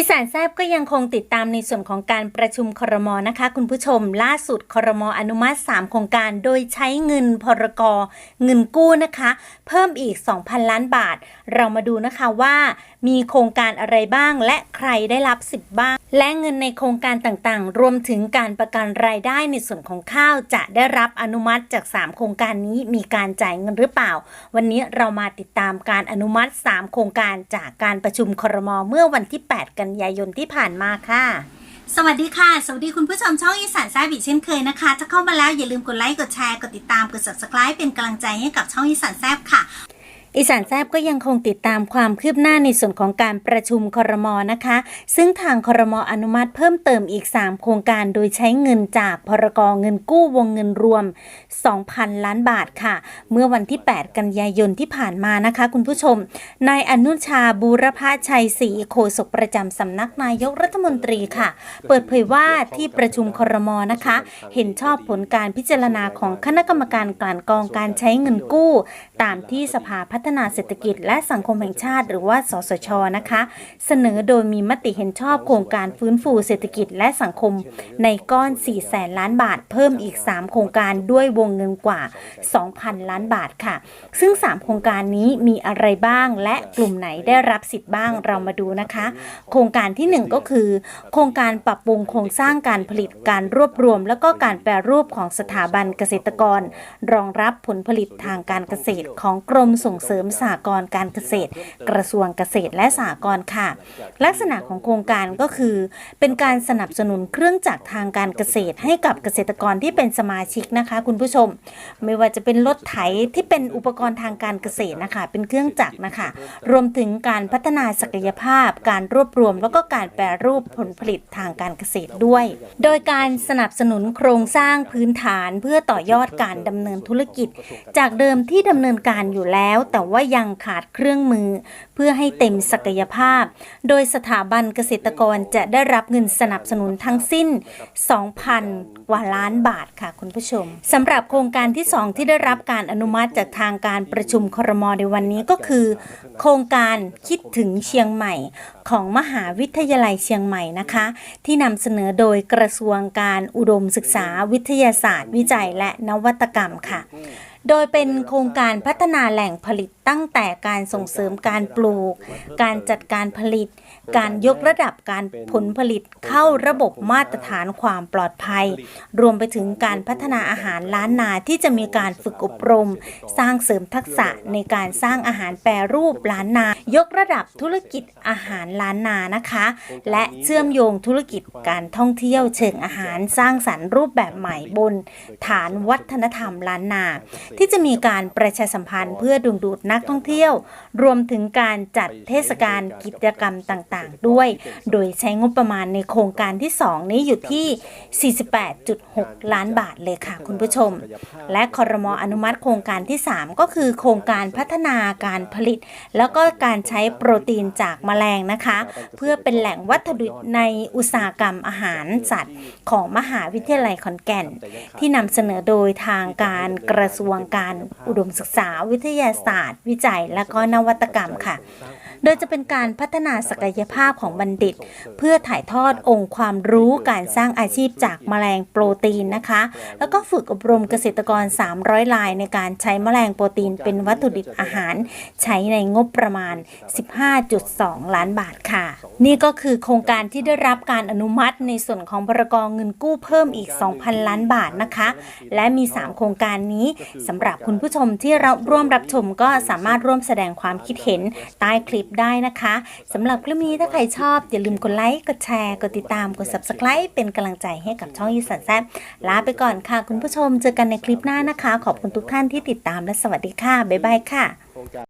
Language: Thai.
อีสานแซบก็ยังคงติดตามในส่วนของการประชุมครมนะคะ คุณผู้ชมล่าสุดครมอนุมัติ 3 โครงการโดยใช้เงินพรกรเงินกู้นะคะ เพิ่มอีก 2,000 ล้านบาท เรามาดูนะคะว่า มีโครงการอะไรบ้างและใครได้รับสิทธิ์บ้าง และเงินในโครงการต่างๆ รวมถึงการประกันรายได้ในส่วนของข้าวจะได้รับอนุมัติจาก 3 โครงการนี้มีการจ่ายเงินหรือเปล่า วันนี้เรามาติดตามการอนุมัติ 3 โครงการจากการประชุมครมเมื่อวันที่ 8 กันยายนที่ผ่านมาค่ะ สวัสดีค่ะ สวัสดีคุณผู้ชมช่องอีสานแซ่บีเช่นเคยนะคะ ถ้าเข้ามาแล้วอย่าลืมกดไลค์ กดแชร์ กดติดตาม กด subscribe เป็นกำลังใจให้กับช่องอีสานแซ่บค่ะ อีสานแซบก็ยังคงติดตามความคืบหน้าในส่วนของการประชุมครมนะคะ ซึ่งทางครมอนุมัติเพิ่มเติมอีก 3 โครงการโดยใช้เงินจากพรกเงินกู้วงเงินรวม 2,000 ล้านบาทค่ะ เมื่อวันที่ 8 กันยายนที่ผ่านมานะคะ คุณผู้ชมนายอนุชาบูรพชัยศรีโฆษกประจำสำนักนายกรัฐมนตรีค่ะ เปิดเผยว่าที่ประชุมครมนะคะ เห็นชอบผลการพิจารณาของคณะกรรมการกลั่นกรองการใช้เงินกู้ ตามที่สภาพัฒนาเศรษฐกิจและสังคมแห่งชาติ หรือว่าสสชนะคะ เสนอโดยมีมติเห็นชอบโครงการฟื้นฟูเศรษฐกิจและสังคม ในก้อน 4 แสนล้านบาท เพิ่มอีก 3 โครงการด้วยวงเงินกว่า 2,000 ล้านบาทค่ะ ซึ่ง 3 โครงการนี้มีอะไรบ้าง และกลุ่มไหนได้รับสิทธิ์บ้างเรามาดูนะคะ โครงการที่ 1 ก็คือ โครงการปรับปรุงโครงสร้างการผลิตการรวบรวม และก็การแปรรูปของสถาบันเกษตรกร รองรับผลผลิตทางการเกษตรของกรมส่งเสริมสหกรการเกษตร กระทรวงเกษตรและสหกรค่ะ ลักษณะของโครงการก็คือ เป็นการสนับสนุนเครื่องจักรทางการเกษตร ให้กับเกษตรกรที่เป็นสมาชิกนะคะ คุณผู้ชม ไม่ว่าจะเป็นรถไถที่เป็นอุปกรณ์ทางการเกษตรนะคะ เป็นเครื่องจักรนะคะ รวมถึงการพัฒนาศักยภาพ การรวบรวม แล้วก็การแปรรูปผลผลิตทางการเกษตรด้วย โดยการสนับสนุนโครงสร้างพื้นฐานเพื่อต่อยอดการดำเนินธุรกิจ จากเดิมที่ดำเนินการอยู่แล้วแต่ว่ายังขาดเครื่องมือ เพื่อให้เต็มศักยภาพ โดยสถาบันเกษตรกรจะได้รับเงินสนับสนุนทั้งสิ้น 2,000 กว่าล้านบาทค่ะคุณผู้ชมสำหรับโครงการที่ 2 ที่ได้รับการอนุมัติจากทางการประชุมครมในวันนี้ก็คือ โครงการคิดถึงเชียงใหม่ของมหาวิทยาลัยเชียงใหม่นะคะ ที่นำเสนอโดยกระทรวงการอุดมศึกษาวิทยาศาสตร์ วิจัยและนวัตกรรมค่ะ โดยเป็นโครงการพัฒนาแหล่งผลิตตั้งแต่การส่งเสริมการปลูก การจัดการผลิต การยกระดับการผลผลิตเข้าระบบมาตรฐานความปลอดภัย รวมไปถึงการพัฒนาอาหารล้านนาที่จะมีการฝึกอบรม สร้างเสริมทักษะในการสร้างอาหารแปรรูปล้านนา ยกระดับธุรกิจอาหารล้านนานะคะ และเชื่อมโยงธุรกิจการท่องเที่ยวเชิงอาหารสร้างสรรค์รูปแบบใหม่บน ฐานวัฒนธรรมล้านนา ที่จะมีการประชาสัมพันธ์เพื่อดึงดูดนักท่องเที่ยว รวมถึงการจัดเทศกาลกิจกรรมต่างๆ ด้วย โดยใช้งบประมาณในโครงการที่ 2 นี้อยู่ที่ 48.6 ล้านบาทเลยค่ะคุณผู้ชม และคอรมออนุมัติโครงการที่ 3 ก็คือโครงการพัฒนาการผลิต แล้วก็การใช้โปรตีนจากแมลงนะคะ เพื่อเป็นแหล่งวัตถุดิบในอุตสาหกรรมอาหารสัตว์ ของมหาวิทยาลัยขอนแก่น ที่นำเสนอโดยทางการกระทรวงการอุดมศึกษาวิทยาศาสตร์วิจัยและก็นวัตกรรมค่ะ โดยจะเป็นการพัฒนาศักยภาพของบัณฑิต เพื่อถ่ายทอดองค์ความรู้การสร้างอาชีพจากแมลงโปรตีนนะคะ แล้วก็ฝึกอบรมเกษตรกร 300 รายในการใช้แมลงโปรตีนเป็นวัตถุดิบอาหาร ใช้ในงบประมาณ 15.2 ล้านบาทค่ะ นี่ก็คือโครงการที่ได้รับการอนุมัติในส่วนของพรกองเงินกู้เพิ่มอีก 2,000 ล้านบาทนะคะ และมี 3 โครงการนี้สำหรับคุณผู้ชมที่เราร่วมรับชมก็สามารถร่วมแสดงความคิดเห็นใต้คลิปได้นะคะสำหรับคลิปนี้ถ้าใครชอบ อย่าลืมกดไลค์กดแชร์ กดติดตามกด subscribe เป็นกำลังใจให้กับช่องยีสันแซบลาไปก่อนค่ะ คุณผู้ชมเจอกันในคลิปหน้านะคะ ขอบคุณทุกท่านที่ติดตามและสวัสดีค่ะบ๊ายบายค่ะ